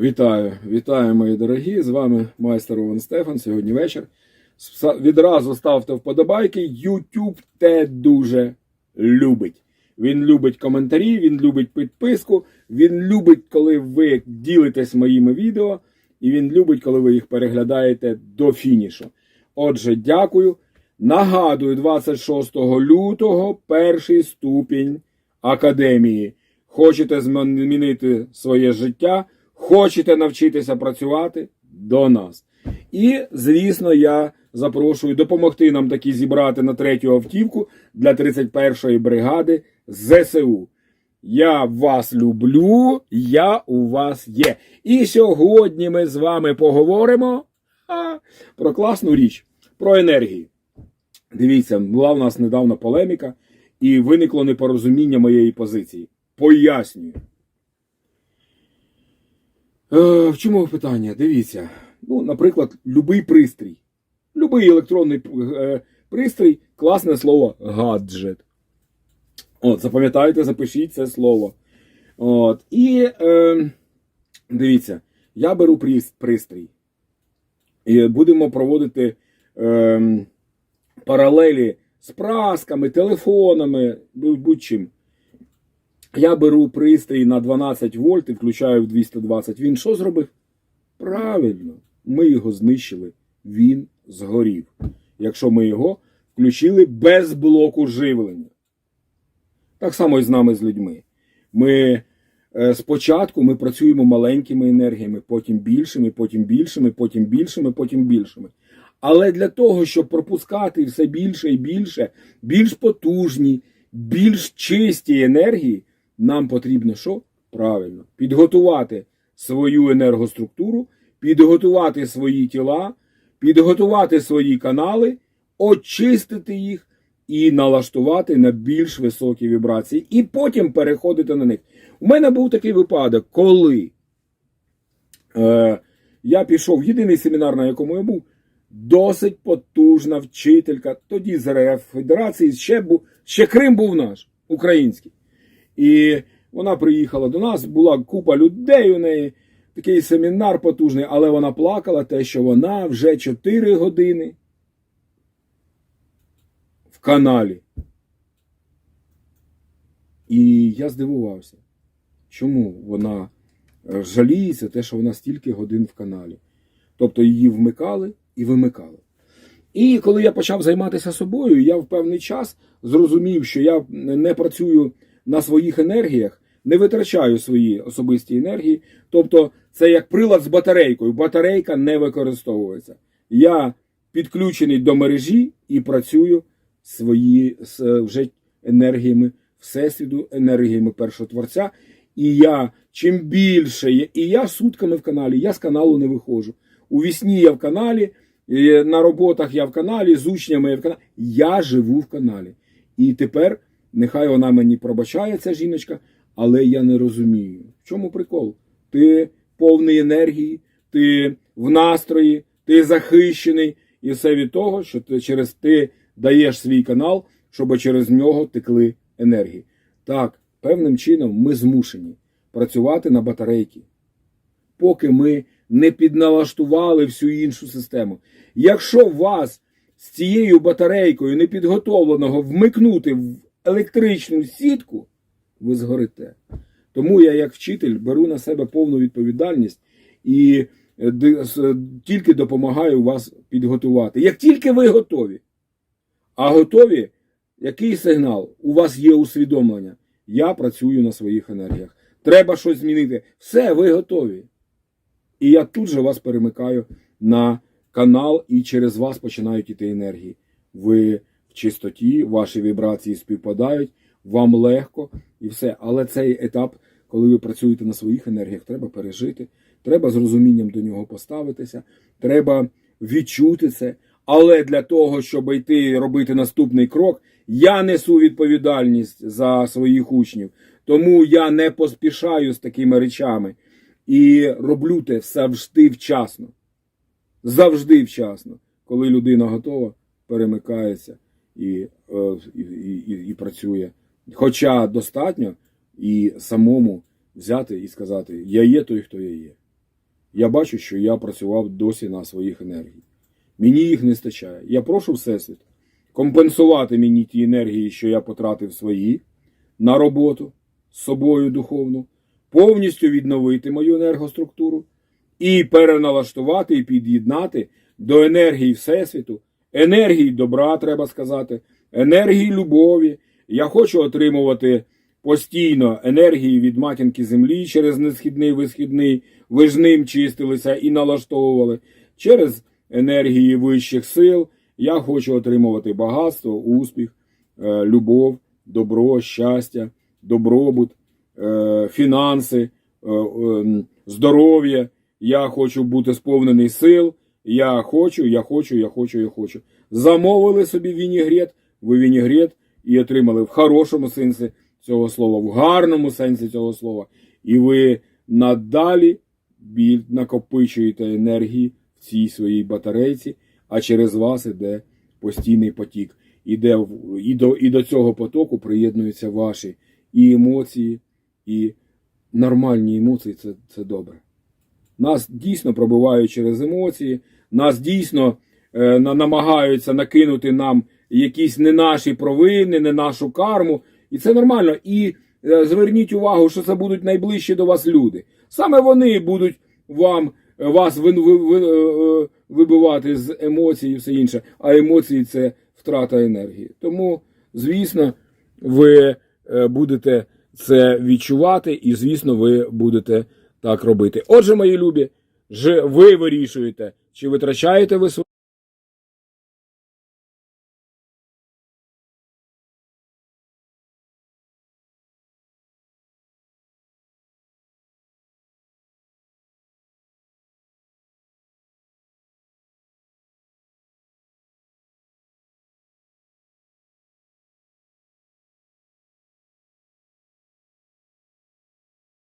Вітаю, вітаю, мої дорогі! З вами майстер Овен Стефан. Сьогодні вечір. Відразу ставте вподобайки. YouTube те дуже любить. Він любить коментарі, він любить підписку, він любить, коли ви ділитесь моїми відео, і він любить, коли ви їх переглядаєте до фінішу. Отже, дякую. Нагадую, 26 лютого перший ступінь академії. Хочете змінити своє життя, хочете навчитися працювати до нас. І, звісно, я запрошую допомогти нам таки зібрати на третю автівку для 31-ї бригади ЗСУ. Я вас люблю, я у вас є. І сьогодні ми з вами поговоримо а, про класну річ, про енергію. Дивіться, була в нас недавно полеміка, і виникло непорозуміння моєї позиції. Пояснюю. Е, в чому питання? Дивіться. Ну, наприклад, любий пристрій. Любий електронний е, пристрій, класне слово гаджет. От, запам'ятайте, запишіть це слово. От, і е, дивіться, я беру пристрій. І будемо проводити е, паралелі з прасками, телефонами, будь- будь-чим. Я беру пристрій на 12 вольт і включаю в 220. Він що зробив? Правильно, ми його знищили. Він згорів. Якщо ми його включили без блоку живлення. Так само і з нами з людьми. Ми е, спочатку ми працюємо маленькими енергіями, потім більшими, потім більшими, потім більшими, потім більшими. Але для того, щоб пропускати все більше і більше, більш потужні, більш чисті енергії, нам потрібно що? Правильно, підготувати свою енергоструктуру, підготувати свої тіла, підготувати свої канали, очистити їх і налаштувати на більш високі вібрації, і потім переходити на них. У мене був такий випадок, коли е, я пішов, єдиний семінар, на якому я був, досить потужна вчителька, тоді з РФ Федерації, ще, був, ще Крим був наш, український. І вона приїхала до нас, була купа людей у неї, такий семінар потужний, але вона плакала те, що вона вже 4 години в каналі. І я здивувався, чому вона е, жаліється, те, що вона стільки годин в каналі. Тобто її вмикали і вимикали. І коли я почав займатися собою, я в певний час зрозумів, що я не працюю на своїх енергіях, не витрачаю свої особисті енергії. Тобто, це як прилад з батарейкою. Батарейка не використовується. Я підключений до мережі і працюю свої е, вже енергіями Всесвіту, енергіями першотворця. І я чим більше є, і я сутками в каналі, я з каналу не виходжу. У вісні я в каналі, на роботах я в каналі, з учнями я в каналі. Я живу в каналі. І тепер нехай вона мені пробачає, ця жіночка, але я не розумію. В чому прикол? Ти повний енергії, ти в настрої, ти захищений, і все від того, що ти через ти даєш свій канал, щоб через нього текли енергії. Так, певним чином ми змушені працювати на батарейки, поки ми не підналаштували всю іншу систему. Якщо вас з цією батарейкою непідготовленого вмикнути в електричну сітку, ви згорите. Тому я, як вчитель, беру на себе повну відповідальність і е, тільки допомагаю вас підготувати. Як тільки ви готові, а готові, який сигнал? У вас є усвідомлення. Я працюю на своїх енергіях. Треба щось змінити. Все, ви готові. І я тут же вас перемикаю на канал, і через вас починають іти енергії. Ви чистоті, ваші вібрації співпадають, вам легко і все. Але цей етап, коли ви працюєте на своїх енергіях, треба пережити, треба з розумінням до нього поставитися, треба відчути це. Але для того, щоб йти робити наступний крок, я несу відповідальність за своїх учнів. Тому я не поспішаю з такими речами і роблю те завжди вчасно. Завжди вчасно. Коли людина готова, перемикається і, е, і, і, і працює. Хоча достатньо і самому взяти і сказати: Я є той, хто я є. я бачу, що я працював досі на своїх енергій. Мені їх не стачає. Я прошу Всесвіт компенсувати мені ті енергії, що я потратив свої на роботу з собою духовну, повністю відновити мою енергоструктуру і переналаштувати і під'єднати до енергії Всесвіту, енергії добра, треба сказати, енергії любові. Я хочу отримувати постійно енергії від матінки землі через несхідний висхідний. Ви ж ним чистилися і налаштовували. Через енергії вищих сил. Я хочу отримувати багатство, успіх, е, любов, добро, щастя, добробут, е, фінанси, е, здоров'я. Я хочу бути сповнений сил. Я хочу, я хочу, я хочу, я хочу. Замовили собі вінігрет, ви вінігрет і отримали в хорошому сенсі цього слова, в гарному сенсі цього слова. І ви надалі біль накопичуєте енергії в цій своїй батарейці, а через вас іде постійний потік. Іде, і, до, і до цього потоку приєднуються ваші і емоції, і нормальні емоції це, це добре. Нас дійсно пробивають через емоції, нас дійсно е, намагаються накинути нам якісь не наші провини, не нашу карму. І це нормально. І е, зверніть увагу, що це будуть найближчі до вас люди. Саме вони будуть вам е, вас ви, ви, ви, е, вибивати з емоцій і все інше. А емоції це втрата енергії. Тому, звісно, ви е, будете це відчувати, і, звісно, ви будете так робити. Отже, мої любі, ж ви вирішуєте, чи витрачаєте ви свої.